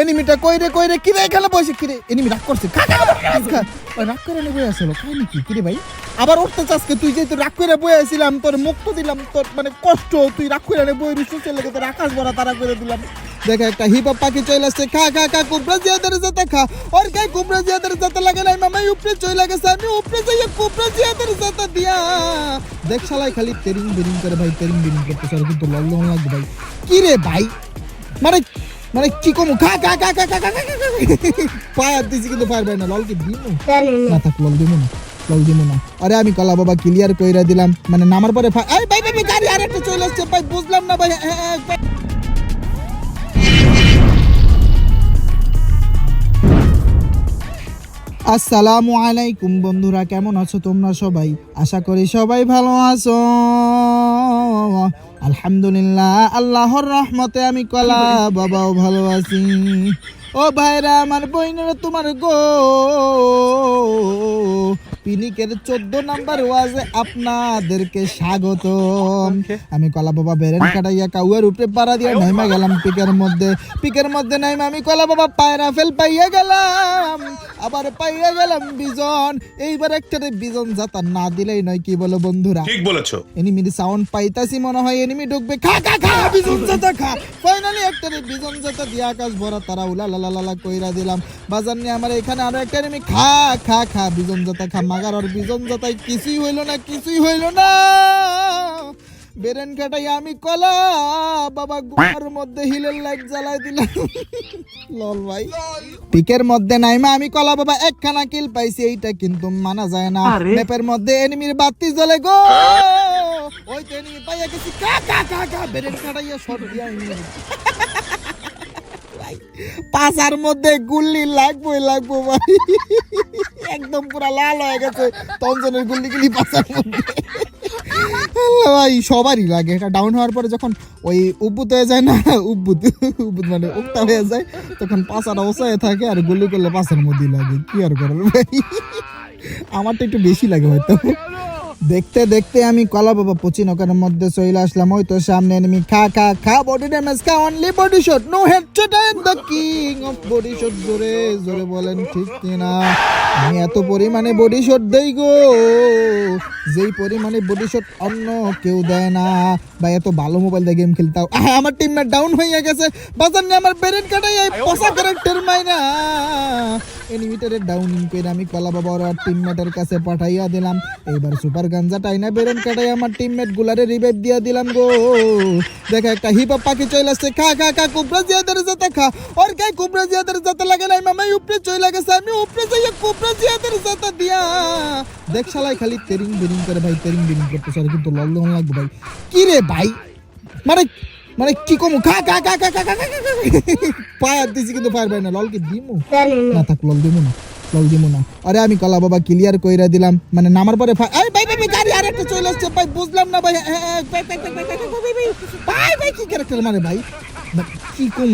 এনিমিটা কইরে কইরে কিরে এখানে বসে কিরে? এনিমি রাগ করছে। খা খা খা, খা রাগ করে নিয়ে বয়ে আসলো। খাই নাকি? কিরে ভাই? আবার উঠতে চাসকে তুই যেহেতু রাগ করে বয়ে আসছিলাম তোর মুক্ত দিলাম তোর মানে কষ্ট তুই রাগ করে নিয়ে বয়ে রুসু চলে তোর আকাশ ভরা তারা করে দিলাম। দেখে একটা হিপ হপ পাখি চলে আসছে। খা খা খা কুবরা জিয়াদের যাতে খা। ওর খাই কুবরা জিয়াদের যাতে লাগে নাই মামাই উপরে চলে গেছে আমি উপরে যাই কুবরা জিয়াদের যাতে দিয়া। দেখ শালাই খালি তেরিং বেরিং করে ভাই তেরিং বেরিং করতে আর কিন্তু লল লল লাগবে ভাই। কি রে ভাই? মানে মানে কি কমু? খা খা খা খা খা খা। পায়ার দিছি কিন্তু পারবে না। লল কি দিমু? না। থাক লল দিমু না। লল দিমু না। আরে আমি কলা বাবা ক্লিয়ার কইরা দিলাম। মানে নামার পরে ফা- এই ভাই ভাই ভাই, গাড়ি আরেকটা চলে আসছে। ভাই বুঝলাম না ভাই। হ্যাঁ, হ্যাঁ, ভাই। আসসালামু আলাইকুম বন্ধুরা কেমন আছো তোমরা সবাই? আশা করি সবাই ভালো আছো। আলহামদুলিল্লাহ আল্লাহর রহমতে আমি কলা বাবাও ভালো আছি। ও ভাইরা আমার বইনেরা তোমার গো। পিনিকের চোদ্দ নাম্বার ওয়াজে আপনাদেরকে স্বাগত আমি কলা বাবা বেরেন কাটাইয়া কাউয়ের উপরে পাড়া দিয়ে নাইমা গেলাম পিকের মধ্যে। পিকের মধ্যে নাইমা আমি কলা বাবা পায়রা ফেল পাইয়া গেলাম। আবার পাইয়া গেলাম বিজন। এইবার একটা বিজন যাতা না দিলেই নয় কি বলো বন্ধুরা? ঠিক বলেছ। এনিমির সাউন্ড পাইতাছি মনে হয় এনিমি ঢুকবে খা খা খা বিজন জাতা খা। ফাইনালি একটা রে বিজন জাতা দিয়ে আকাশ ভরা তারা উলা লা লা লা লা কইরা দিলাম। বাজার নিয়ে আমার এখানে আরও একটা এনিমি খা খা খা বিজন জাতা খা। মাগার আর বিজন জাতাই কিছুই হইল না কিছুই হইল না। বেরেন কাটাই আমি কলা। বাবা গুহার মধ্যে হিলের লাইট জ্বালাই দিলাম লল ভাই। পিকের মধ্যে নাইমা আমি কলা বাবা একখানা কিল পাইছি এইটা কিন্তু মানা যায় না। ম্যাপের মধ্যে এনিমির বাতি জ্বলে গো। ওই তো এনিমি পাইয়া গেছি। কা কা কা কা বেরেন কাটাইয়া শট দিয়া। ভাই, পাশার মধ্যে গুল্লি লাগবো লাগবো ভাই। একদম পুরা লাল হয়ে গেছে। তঞ্জনের গুল্লি গুলি পাশার মধ্যে। ভাই সবারই লাগে। এটা ডাউন হওয়ার পরে যখন ওই উব্বুত হয়ে যায় না উব্বুত উব্বুত মানে উক্তা হয়ে যায়, তখন পাশার অবস্থায় থাকে আর গুলি করলে পাঁচের মধ্যেই লাগে। কি আর করার ভাই? আমারটা একটু বেশি লাগে হয়তো। দেখতে দেখতে আমি কলা বাবা পচি নৌকার মধ্যে চলে আসলাম। ওই তো সামনে এনিমি খা খা খা বডি ড্যামেজ খা only body shot no headshot and the king of body shot জোরে জোরে বলেন, ঠিক কিনা? আমি এত পরিমাণে বডি শট দেই গো। যেই পরিমাণে বডি শট অন্য কেউ দেয় না। বা এত ভালো মোবাইল দিয়ে গেম খেলতাও। আমার টিমমেট ডাউন হয়ে গেছে। বাজার নিয়ে আমার ব্রেন কাটাই পসা ক্যারেক্টার মাইনা এনিমিটারে ডাউন করে আমি কলা বাবা ওর টিমমেটের কাছে পাঠাইয়া দিলাম। এবার সুপার গাঞ্জা টাইনা বেরেন কাটাই আমার টিমমেট গুলারে রিভাইভ দিয়া দিলাম গো। দেখা একটা হিপ পাখি চলে আসছে। খা খা খা, কুবরা জিয়াদের যাতে খা। ওর গায়ে কুবরা জিয়াদের যাতে লাগে নাই। মামাই উপরে চলে গেছে। আমি উপরে যাইয়া কুবরা জিয়াদের যাতে দিয়া। দেখ শালাই খালি তেরিং বেরিং করে ভাই তেরিং বেরিং করতে আর কিন্তু লল লাগবে ভাই। কি রে ভাই? মানে মানে কি কম খা খা খা খা খা খা খা, খা, খা। দিছি কিন্তু পারবে না লল কি দিমু না থাক লল দিমু না লল দিমু না আরে আমি কলা বাবা ক্লিয়ার কইরা দিলাম মানে নামার পরে এই ভাই ভাই গাড়ি আরেকটা চলে আসছে ভাই বুঝলাম না ভাই হ্যাঁ, হ্যাঁ, ভাই ভাই ভাই ভাই ভাই, ভাই, ভাই, ভাই, ভাই ভাই কি ক্যারেক্টার মানে ভাই কি কম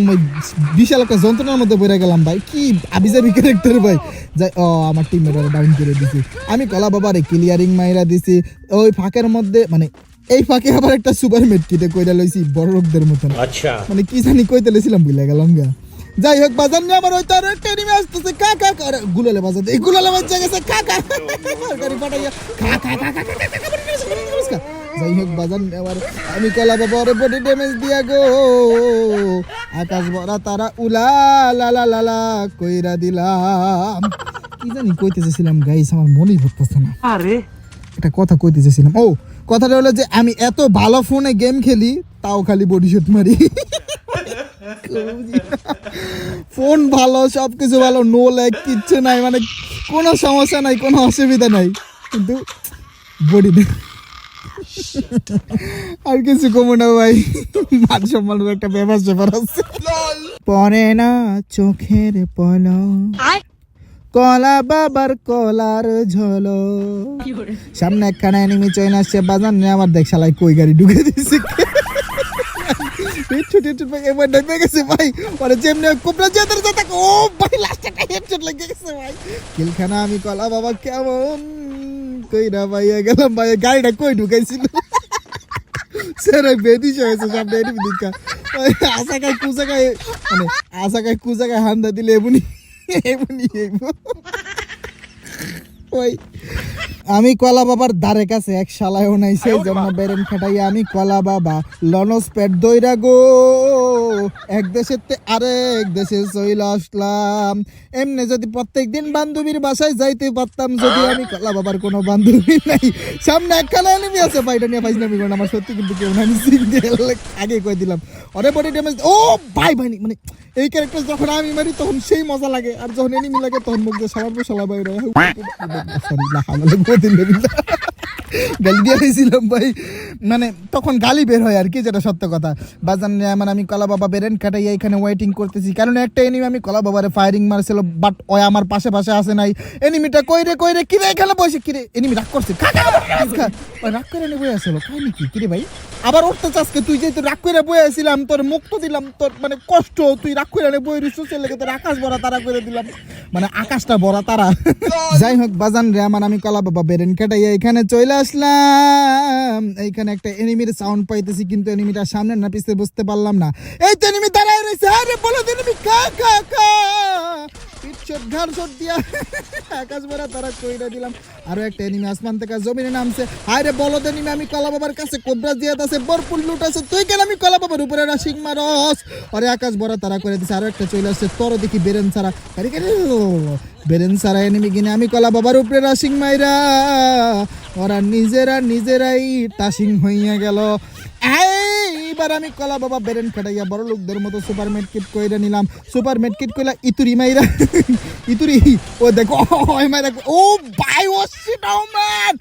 বিশাল একটা যন্ত্রণার মধ্যে পড়ে গেলাম ভাই কি আবিজাবি ক্যারেক্টার ভাই যাই ও আমার টিম মেটারে ডাউন করে দিছি আমি কলা বাবারে ক্লিয়ারিং মাইরা দিছি ওই ফাঁকের মধ্যে মানে এই ফাঁকে আবার একটা সুপার মেট কিটে কইরা লইছি বড় লোকদের মতন। আচ্ছা। মানে কি জানি কইতে লেছিলাম ভুলে গেলাম গা। যাই হোক বাজার নিয়ে আমার ওই তার একটা এনিমি আসতেছে কা কা কা আরে, গুলালে বাজার এই গুলালে বাজা গেছে কা কা গাড়ি পাঠাইয়া বডি ড্যামেজ খা। যাই হোক বাজার নিয়ে আমি কলা বাবা ওরে বডি ড্যামেজ দিয়া গো। আকাশ ভরা তারা উলা লা লা লা লা কইরা দিলাম। কি জানি কইতে চেয়েছিলাম গাইস আমার মনেই পড়তেছে না। আরে। একটা কথা কইতে চেয়েছিলাম ও কথাটা হলো যে আমি এত ভালো ফোনে গেম খেলি, তাও খালি বডি শট মারি। ফোন ভালো সব কিছু ভালো নো ল্যাগ কিচ্ছু নাই মানে কোনো সমস্যা নাই, কোনো অসুবিধা নাই। কিন্তু বডি আর কিছু কমো না ভাই। মান সম্মানের একটা ব্যাপার স্যাপার আছে। পরে না চোখের পলক। কলা বাবার কলার ঝলো। সামনে একখানা এনিমি চইন আসছে বাজার নিয়ে আমার দেখ শালাই কই গাড়ি ঢুকে দিচ্ছে হেডশট হেডশট ভাই এবার ডেবে গেছে ভাই। পরে যেমনি কোপরা জেতার জেতা ও ভাই লাস্টে একটা হেডশট লেগে গেছে ভাই। কিলখানা আমি কলা বাবা কেমন কই না ভাই গেলাম ভাই গাড়িটা কই ঢুকাইছিল? স্যার বেদিস হয়েছে সামনে দেখা। ওই আশা কুচা খাই মানে আশা হান্দা দিলে এমনি। Ewan niya mo. আমি কলা বাবার ধারে কাছে এক শালায়ও নাই সেই জন্য বেরেন খাটাই আমি কলা বাবা লনস পেট দইরা গো এক দেশের তে আরেক দেশে চইলা আসলাম এমনি যদি প্রত্যেক দিন বান্ধবীর বাসায় যাইতে পারতাম যদি আমি কলা বাবার কোনো বান্ধবী নাই সামনে একখানা এনিমি আছে ভাইটা নিয়ে করেন আমার সত্যি কিন্তু কেউ নাই আগে কই দিলাম অরে বডি ড্যামেজ ও ভাই ভাই মানে এই ক্যারেক্টার যখন আমি মারি তখন সেই মজা লাগে আর যখন এনিমি লাগে তখন মুখ দিয়ে সালাম সালা বাইরে গালি দিয়ে দিয়েছিলাম ভাই। মানে তখন গালি বের হয় আর কি, যেটা সত্য কথা। বাজান মানে আমি কলা বাবা বেরেন কাটাই এখানে ওয়েটিং করতেছি। কারণ একটা এনিমি আমি কলা বাবারে ফায়ারিং মারছিল বাট ওই আমার পাশে পাশে আসে নাই। এনিমিটা কইরে কইরে, কিরে এখানে বসে? কিরে এনিমি রাগ করছে। রাগ করে নিয়ে বই আসলো খাই নাকি? কিরে ভাই? আবার উঠতে চাষকে তুই যেহেতু রাগ করে বয়ে আসছিলাম তোর মুক্ত দিলাম, তোর মানে কষ্ট, তুই রাগ করে নিয়ে বয়ে রুসু ছেলে তোর আকাশ ভরা তারা করে দিলাম। মানে আকাশটা ভরা তারা। যাই হোক, বাজান রে, আমার আমি কলা বাবা বেরেন কাটাইয়া এখানে চলে আসলাম। এইখানে একটা এনিমির সাউন্ড পাইতেছি, কিন্তু এনিমিটা সামনে না পিছনে বুঝতে পারলাম না। এই তো এনিমি দাঁড়ায় রয়েছে, আরে বলো এনিমি খা খা খা আকাশ তারা দিলাম। আরও একটা এনিমি আসমান জমিনে নামছে। আমি কলা বাবার কাছে লুট আছে। কেন আমি কলা বাবার উপরে রাশিং আকাশ তারা করে দিছে, আরও একটা তোর দেখি আরে কেন? আমি কলা বাবার উপরে রাশিং মাইরা। ওরা নিজেরা নিজেরাই টাসিং হইয়া গেল। এইবার আমি কলা বাবা বেরেন খাটাইয়া বড় লোকদের মতো সুপার মেড কিট কইরা নিলাম। সুপার মেড কিট কইলা ইতুরি মাইরা ইতুরি ও দেখো ওই মাইরা ও ভাই ও শিট ম্যান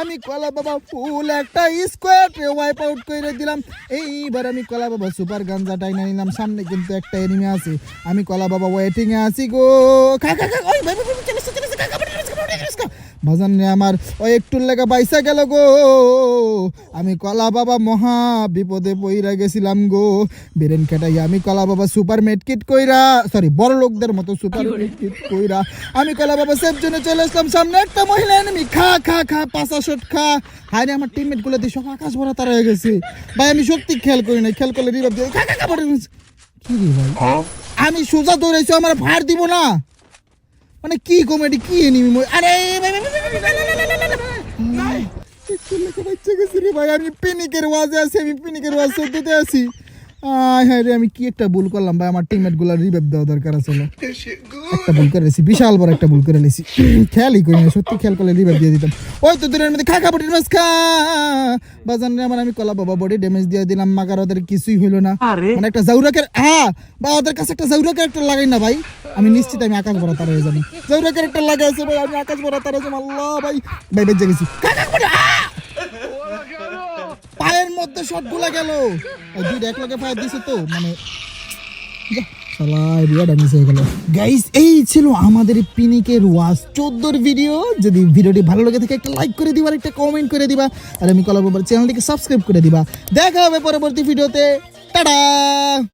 আমি কলা বাবা ফুল একটা স্কোয়ার ওয়াইপ আউট কইরা দিলাম। এইবার আমি কলা বাবা সুপার গাঞ্জা টাইনা নিলাম। সামনে কিন্তু একটা এনিমি আছে। আমি কলা বাবা ওয়েটিং এ আছি গো। খা খা খা ওই ভাই ভাই ভাই, চলে এসো, চলে এসো, খা, খা, বাড়ি, বাড়ি, বাড়ি, বাড়ি, বাড়ি, বাজান রে আমার ওই একটুর লেগে বাইসা গেল গো। আমি কলা বাবা মহা বিপদে পইরা গেছিলাম গো। বেরেন কেটাই আমি কলা বাবা সুপার মেডকিট কইরা সরি বড় লোকদের মতো সুপার মেডকিট কইরা আমি কলা বাবা সেফ জন্য চলে আসলাম। সামনে একটা মহিলা এনিমি খা খা খা পাঁচা শট খা। হায় রে আমার টিমমেটগুলো দিয়ে সব আকাশ ভরা তারা হয়ে গেছে। ভাই আমি সত্যি খেয়াল করি না খেয়াল করলে রিভাব দিয়ে খা খা খা বড় কি রে ভাই? আমি সোজা দৌড়াইছি আমার ভার দিব না। মানে কি কমেডি কি এনিমি আরে বাচ্চা গেছি রে ভাই আমি পিনিকের ওয়াজে আছি আমি পিনিকের ওয়াজ চোদ্দতে আছি আয় হ্যাঁ রে আমি কি একটা ভুল করলাম ভাই? আমার টিমমেটগুলা রিভাইভ দেওয়া দরকার আছে একটা ভুল করে লেছি বিশাল বড় একটা ভুল করে লেছি খেয়ালই করি না সত্যি খেয়াল করলে রিভাইভ দিয়ে দিতাম। ওই তো দূরের মধ্যে খা খা বডি ড্যামেজ খা বাজান রে আমার আমি কলা বাবা বডি ড্যামেজ দিয়ে দিলাম। মাগার ওদের কিছুই হইল না। মানে একটা জাউরাকের হ্যাঁ বা ওদের কাছে একটা জাউরা ক্যারেক্টার লাগাই না ভাই। আমি নিশ্চিত আমি আকাশ ভরা তার হয়ে যাব। জাউরা ক্যারেক্টার লাগাইছে ভাই আমি আকাশ ভরা তার হয়ে যাব। আল্লাহ ভাই। ভাই বেঁচে গেছি। খা, খা, বডি, আহ! পায়ের মধ্যে সবগুলা। দুইটা এক লগে ফায়ার দিছে তো মানে এই ছিল আমাদের পিনিকের ওয়াজ চোদ্দোর ভিডিও যদি ভিডিওটি ভালো লাগে থাকে, একটা লাইক করে দিবা একটা কমেন্ট করে দিবা। আর আমি কলার চ্যানেলটিকে সাবস্ক্রাইব করে দিবা। দেখা হবে পরবর্তী ভিডিওতে টাটা!